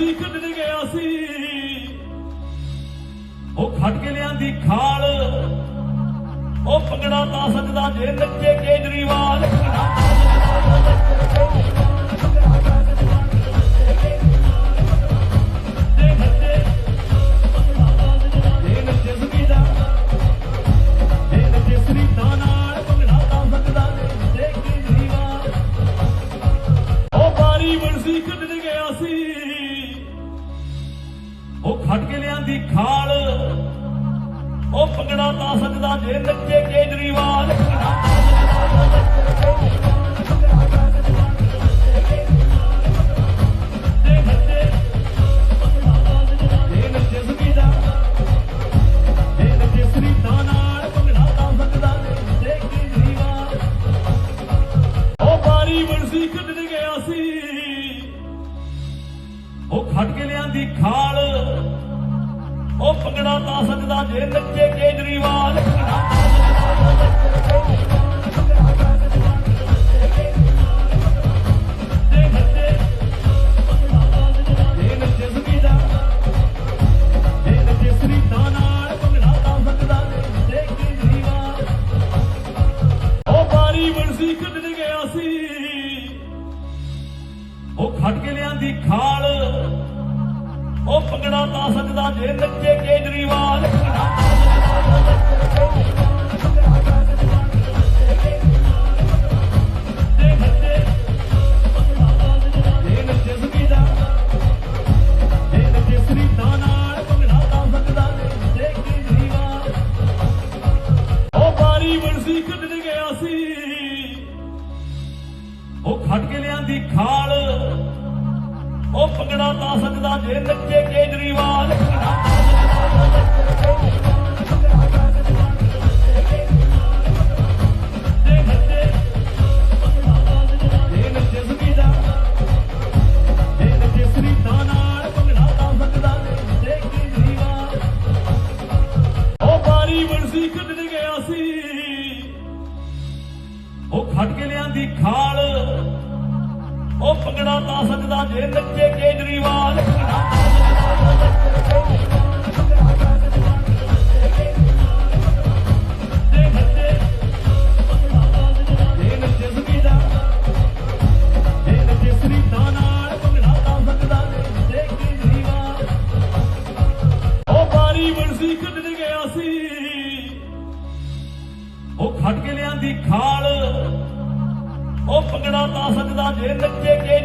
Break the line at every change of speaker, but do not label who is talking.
ਬਰਸੀ ਕੱਢਣ ਗਿਆ ਸੀ। ਉਹ ਖੱਟ ਕੇ ਲਿਆਂਦੀ ਖਾਲ। ਉਹ ਪੰਗੜਾ ਤਾਂ ਸੱਜਦਾ ਜੇ ਨੱਚੇ ਕੇਜਰੀਵਾਲ। ਜੇ ਉਹ ਖੱਟ ਕੇ ਲਿਆਂਦੀ ਖਾਲ। ਉਹ ਪੰਗੜਾ ਤਾਂ ਸਕਦਾ ਜੇ ਨੱਚੇ ਕੇਜਰੀਵਾਲ। ਜੇ ਨਾਲ। ਪੰਗੜਾ ਤਾਂ ਸੱਜਦਾ ਉਹ ਬਾਰੀ ਬਰਸੀ ਕੱਢਣ ਗਿਆ ਸੀ। ਉਹ ਖੱਟ ਕੇ ਲਿਆਂਦੀ ਖਾਲ। ਉਹ ਭੰਗੜਾ ਤਾਂ ਸਕਦਾ ਜੇ ਨੱਚੇ ਕੇਜਰੀਵਾਲ। ਜੇ ਨਾਲ। ਪੰਗੜਾ ਤਾਂ ਸੱਜਦਾ ਉਹ ਬਾਰੀ ਬਰਸੀ ਕੱਢਣ ਗਿਆ ਸੀ। ਉਹ ਖੱਟ ਕੇ ਲਿਆਂਦੀ ਖਾਲ। ਉਹ ਭੰਗੜਾ ਪਾ ਸਕਦਾ ਜੇ ਨੱਚੇ ਕੇਜਰੀਵਾਲ। ਜੇ ਨਾਲ ਪੰਗੜਾ ਤਾਂ ਸੱਜਦਾ ਉਹ ਬਾਰੀ ਬਰਸੀ ਕੱਢਣ ਗਿਆ ਸੀ। ਉਹ ਖੱਟ ਕੇ ਲਿਆਂਦੀ ਖਾਲ। ਉਹ ਪੰਗੜਾ ਤਾਂ ਸੱਜਦਾ ਜੇ ਨੱਚੇ ਕੇਜਰੀਵਾਲ। ਸੱਜਦਾ ਜੇ ਨੱਚੇ ਕੇਜਰੀਵਾਲ। ਉਹ ਬਾਰੀ ਬਰਸੀ ਕੱਢਣ ਗਿਆ ਸੀ। ਉਹ ਖੱਟ ਕੇ ਲਿਆਂਦੀ ਖਾਲ। ਉਹ ਪੰਗੜਾ ਤਾਂ ਸਕਦਾ ਜੇ ਨੱਚੇ ਕੇ